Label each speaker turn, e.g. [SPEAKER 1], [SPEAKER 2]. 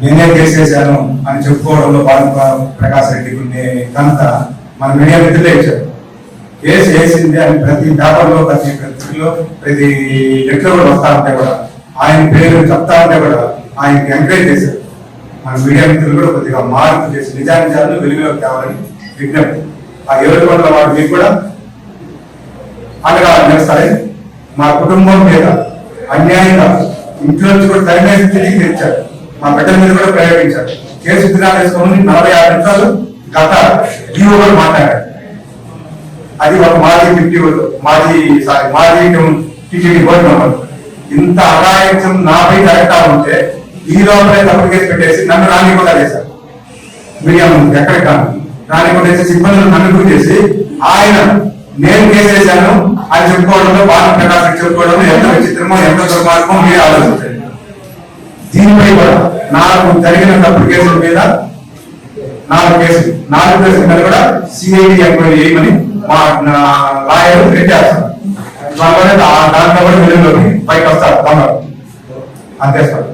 [SPEAKER 1] నేనే చేసేసాను అని చెప్పుకోవడంలో భారత ప్రకాష్ రెడ్డి ఉండే ఘనత మన మీడియా మిత్రులే ఇచ్చారు. కేసు వేసింది అని ప్రతి పేపర్లో ప్రతి ప్రతిలో ప్రతి లెట్లో కూడా వస్తా ఉంటే కూడా ఆయన పేరు చెప్తా ఉంటే కూడా ఆయనకి ఎంకరేజ్ చేశారు. మన మీడియా మిత్రులు కూడా కొద్దిగా మార్పు చేసి నిజానిజాలను వెలుగులోకి తేవాలని విజ్ఞప్తి. ఆ ఏడు వందల వాడు మీకు కూడా అండగా చేస్తాయి మా కుటుంబం మీద అన్యాయంగా ఇంట్లో నుంచి కూడా తరిమేసి తిరిగి తెచ్చారు. మా బిడ్డల మీద కూడా ప్రయోగించారు. కేసు దినాలు వేసుకొని నలభై ఆరు నిమిషాలు గత జీవో కూడా మాట్లాడారు. అది ఒక మాజీ డిప్టీ మాజీ సారీ మాజీ టీటీడీ బోర్డు మెంబర్. ఇంత అనాయకం నాపై జరుగుతా ఉంటే ఈ లోపలే తప్పుడు కేసు పెట్టేసి నన్ను రానికుండా చేశారు. మీడియా ముందు ఎక్కడికి కాదు రానికుండా చేసి సిబ్బందులు నన్ను గురి చేసి ఆయన నేను కేసు వేశాను అని చెప్పుకోవడంలో బాగా ప్రకాశం చెప్పుకోవడం ఎంత విచిత్రమో ఎంత దుర్మార్గమో మీరు ఆలోచించండి. దీనిపై కూడా నాకు జరిగిన తప్పుడు కేసుల మీద నాలుగు కేసులు నాలుగు కేసుల మీద కూడా సిఐడి ఎంక్వైరీ చేయమని మా లాయర్ పెట్టేస్తారు దాంట్లో కూడా వెలుగులోకి పైకి వస్తారు తొందర అంతే సార్.